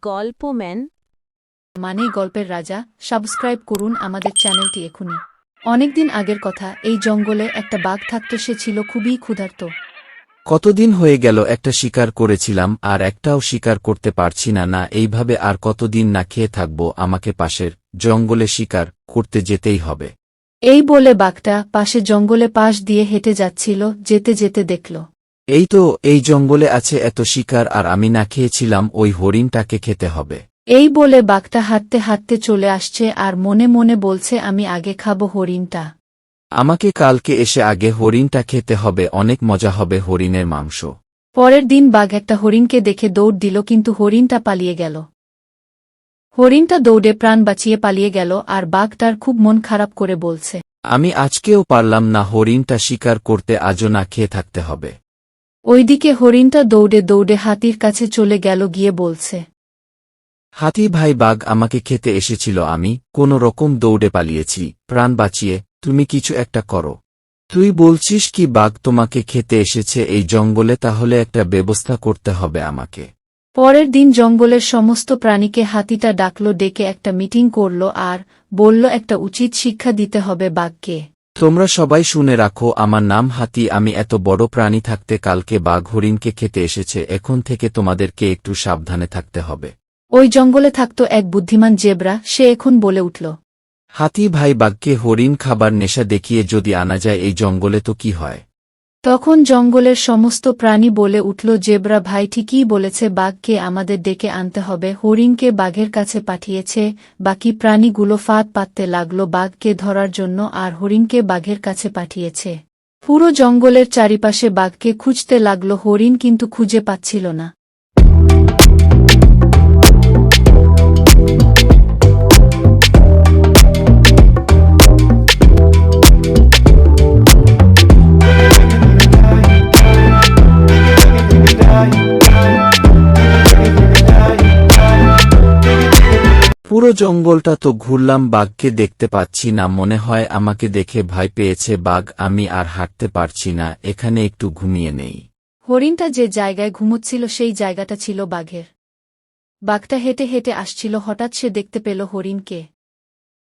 গল্পম্যান। মানে গল্পের রাজা সাবস্ক্রাইব করুন আমাদের চ্যানেলটি এখনই। অনেকদিন আগের কথা এই জঙ্গলে একটা বাঘ থাকত সে ছিল খুবই ক্ষুধার্ত। কতদিন হয়ে গেল একটা শিকার করেছিলাম আর একটাও শিকার করতে পারছি না না এইভাবে আর কতদিন না খেয়ে থাকব আমাকে পাশের জঙ্গলে শিকার করতে যেতেই হবে। এই বলে বাঘটা পাশে জঙ্গলে পাশ দিয়ে হেঁটে যাচ্ছিল যেতে যেতে দেখল। এই তো এই জঙ্গলে আছে এত শিকার আর আমি না খেয়েছিলাম ওই হরিণটাকে খেতে হবে। এই বলে বাঘটা হাঁটতে হাঁটতে চলে আসছে আর মনে মনে বলছে আমি আগে খাব হরিণটা। আমাকে কালকে এসে আগে হরিণটা খেতে হবে অনেক মজা হবে হরিণের মাংস। পরের দিন বাঘ একটা হরিণকে দেখে দৌড় দিল কিন্তু হরিণটা পালিয়ে গেল। হরিণটা দৌড়ে প্রাণ বাঁচিয়ে পালিয়ে গেল আর বাঘ তার খুব মন খারাপ করে বলছে আমি আজকেও পারলাম না হরিণটা শিকার করতে আজও না খেয়ে থাকতে হবে। ওইদিকে হরিণটা দৌড়ে দৌড়ে হাতির কাছে চলে গেল গিয়ে বলছে হাতি ভাই বাঘ আমাকে খেতে এসেছিল আমি কোনো রকম দৌড়ে পালিয়েছি প্রাণ বাঁচিয়ে তুমি কিছু একটা করো। তুই বলছিস কি বাঘ তোমাকে খেতে এসেছে এই জঙ্গলে তাহলে একটা ব্যবস্থা করতে হবে আমাকে। পরের দিন জঙ্গলের সমস্ত প্রাণীকে হাতিটা ডাকল ডেকে একটা মিটিং করল আর বলল একটা উচিত শিক্ষা দিতে হবে বাঘকে। তোমরা সবাই শুনে রাখো আমার নাম হাতি আমি এত বড় প্রাণী থাকতে কালকে বাঘ হরিণকে খেতে এসেছে এখন থেকে তোমাদেরকে একটু সাবধানে থাকতে হবে। ওই জঙ্গলে থাকত এক বুদ্ধিমান জেব্রা সে এখন বলে উঠল হাতি ভাই বাঘকে হরিণ খাবার নেশা দেখিয়ে যদি আনা যায় এই জঙ্গলে তো কি হয়? তখন জঙ্গলের সমস্ত প্রাণী বলে উঠল, জেব্রা ভাই ঠিকই বলেছে, বাঘকে আমাদের ডেকে আনতে হবে। হরিণকে বাঘের কাছে পাঠিয়েছে, বাকি প্রাণীগুলো ফাঁদ পাততে লাগল, বাঘকে ধরার জন্য, আর হরিণকে বাঘের কাছে পাঠিয়েছে। পুরো জঙ্গলের চারিপাশে বাঘকে খুঁজতে লাগল, হরিণ কিন্তু খুঁজে পাচ্ছিল না। পুরো জঙ্গলটা তো ঘুরলাম বাঘকে দেখতে পাচ্ছি না মনে হয় আমাকে দেখে ভয় পেয়েছে বাঘ আমি আর হাঁটতে পারছি না এখানে একটু ঘুমিয়ে নেই। হরিণটা যে জায়গায় ঘুমোচ্ছিল সেই জায়গাটা ছিল বাঘের। বাঘটা হেঁটে হেঁটে আসছিল হঠাৎ সে দেখতে পেল হরিণকে।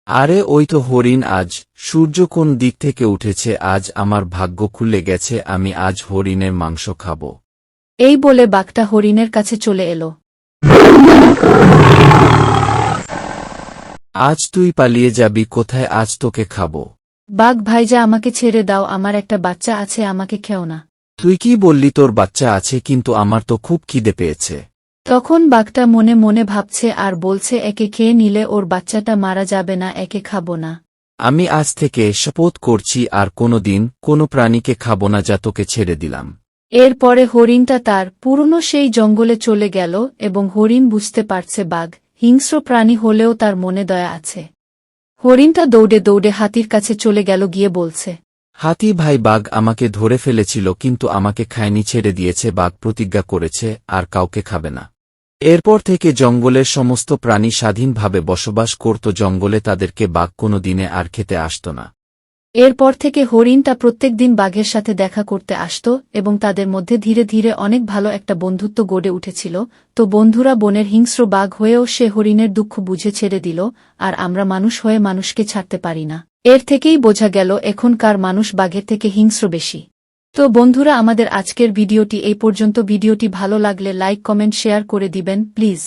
আরে ওই তো হরিণ আজ সূর্য কোন দিক থেকে উঠেছে আজ আমার ভাগ্য খুলে গেছে আমি আজ হরিণের মাংস খাব। এই বলে বাঘটা হরিণের কাছে চলে এলো। আজ তুই পালিয়ে যাবি কোথায় আজ তোকে খাব? বাঘ ভাইজা আমাকে ছেড়ে দাও আমার একটা বাচ্চা আছে আমাকে খেও না। তুই কি বললি তোর বাচ্চা আছে কিন্তু আমার তো খুব খিদে পেয়েছে। তখন বাঘটা মনে মনে ভাবছে আর বলছে একে খেয়ে নিলে ওর বাচ্চাটা মারা যাবে না একে খাব না। আমি আজ থেকে শপথ করছি আর কোনো দিন কোনো প্রাণীকে খাব না যা তোকে ছেড়ে দিলাম। এরপরে হরিণটা তার পুরনো সেই জঙ্গলে চলে গেল এবং হরিণ বুঝতে পারছে বাঘ হিংস্র প্রাণী হলেও তার মনে দয়া আছে। হরিণটা দৌড়ে দৌড়ে হাতির কাছে চলে গেল গিয়ে বলছে, হাতি ভাই বাঘ আমাকে ধরে ফেলেছিল কিন্তু আমাকে খায়নি ছেড়ে দিয়েছে, বাঘ প্রতিজ্ঞা করেছে, আর কাউকে খাবে না। এরপর থেকে জঙ্গলের সমস্ত প্রাণী স্বাধীনভাবে বসবাস করত, জঙ্গলে তাদেরকে বাঘ কোনো দিনে আর খেতে আসত না। এরপর থেকে হরিণটা প্রত্যেক দিন বাঘের সাথে দেখা করতে আসত এবং তাদের মধ্যে ধীরে ধীরে অনেক ভালো একটা বন্ধুত্ব গড়ে উঠেছিল। তো বন্ধুরা বনের হিংস্র বাঘ হয়েও সে হরিণের দুঃখ বুঝে ছেড়ে দিল, আর আমরা মানুষ হয়ে মানুষকে ছাড়তে পারি না। এর থেকেই বোঝা গেল, এখনকার মানুষ বাঘের থেকে হিংস্র বেশি। তো বন্ধুরা, আমাদের আজকের ভিডিওটি এই পর্যন্ত। ভিডিওটি ভালো লাগলে লাইক, কমেন্ট, শেয়ার করে দিবেন, প্লিজ।